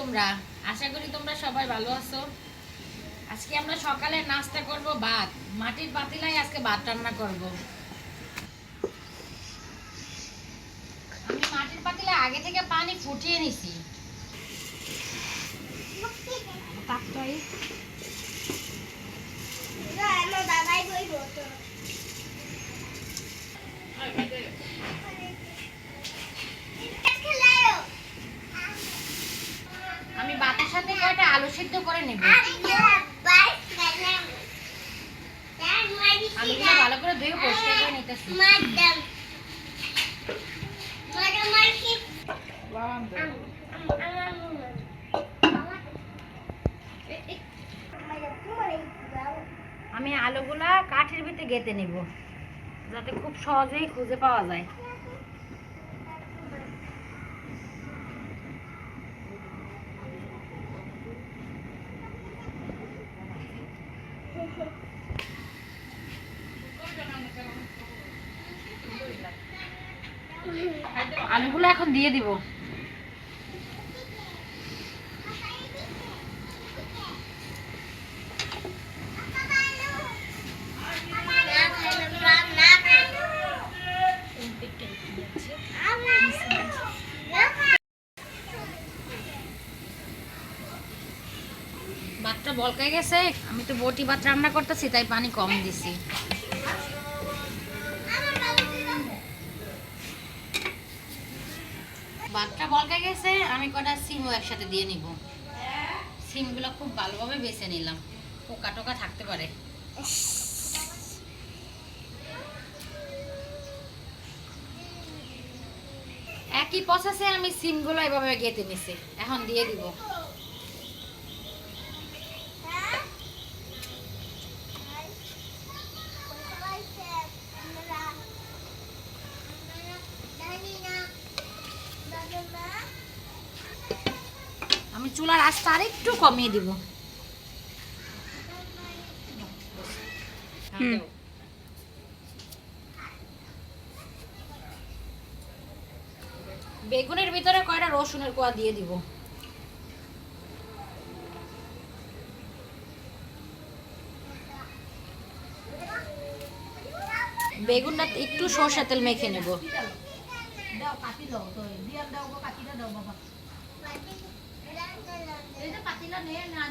তোমরা? আশা করি তোমরা সবাই ভালো আছো। আজকে আমরা সকালে নাস্তা করব ভাত। মাটির পাতিলাই আজকে ভাত রান্না করব। আমি মাটির পাতিলে আগে থেকে পানি ফুটিয়ে নিছি তাকটাই আমি ভাতের সাথে কয়টা আলু সিদ্ধ করে নেব। আলুগুলো ভালো করে ধুয়ে পরিষ্কার করে নিতেছি। আমি আলুগুলা কাঠের ভিতরে গেঁথে নেব যাতে খুব সহজেই খুঁজে পাওয়া যায়। আলুগুলো এখন দিয়ে দিব। ভাতটা বলকাই গেছে, আমি তো বটি ভাত রান্না করতেছি, তাই পানি কম দিছি। ভাতটা বলকে গেছে, আমি কটা সিমও একসাথে দিয়ে নিব। সিমগুলো খুব ভালোভাবে বেছে নিলাম। পোকা টোকা থাকতে পারে। একই প্রসেসে আমি সিমগুলো এভাবে গেঁথে নিছি। এখন দিয়ে দিব আমি চুলার আঁচটা আরেকটু কমিয়ে দিব। বেগুনের ভিতরে কয়টা রসুনের কোয়া দিয়ে দিব? বেগুনটা একটু সরষের তেল মেখে নেব।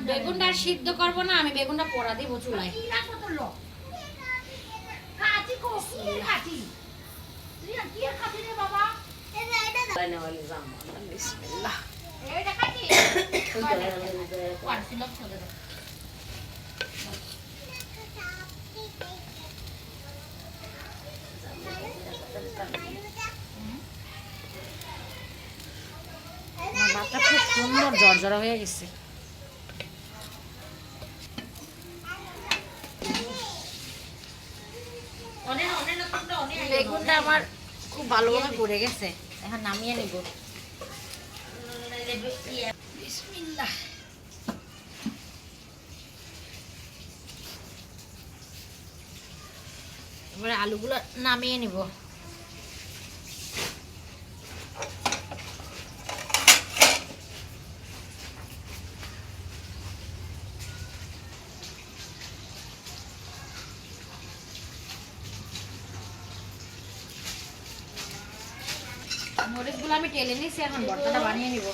বেগুনটা সিদ্ধ করব না আমি বেগুনটা পোড়া দিব চুলায়। আমার ভাতটা খুব সুন্দর জর্জরা হয়ে গেছে। বেগুনটা আমার খুব ভালোভাবে পড়ে গেছে। এখন নামিয়ে নিব। বিসমিল্লাহ। এবারে আলুগুলো নামিয়ে নিব। মরিচগুলো আমি টেলে নিছি এখন ভর্তাটা বানিয়ে নিব।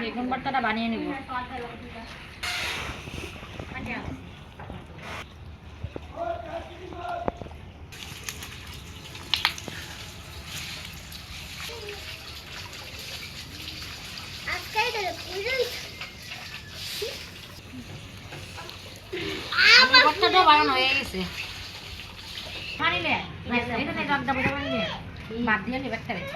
বেগুন ভর্তাটা বানিয়ে নিব। বানানো হয়ে গেছে। বাদ দিয়ে নিবে একটা আল্লাহ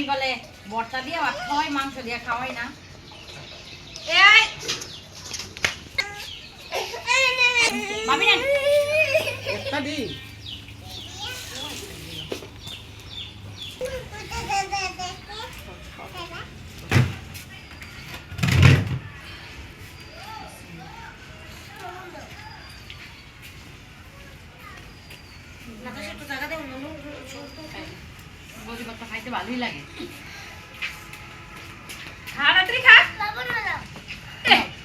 আমি বলে বর্তা দিয়ে আর খাওয়াই মাংস দিয়ে খাওয়াই না। এই! ভাবি না দিই খাইতে ভালোই লাগে। তাড়াতাড়ি খা।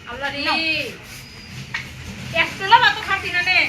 আল্লাহ রে। একটা ভাত খাতি না নে।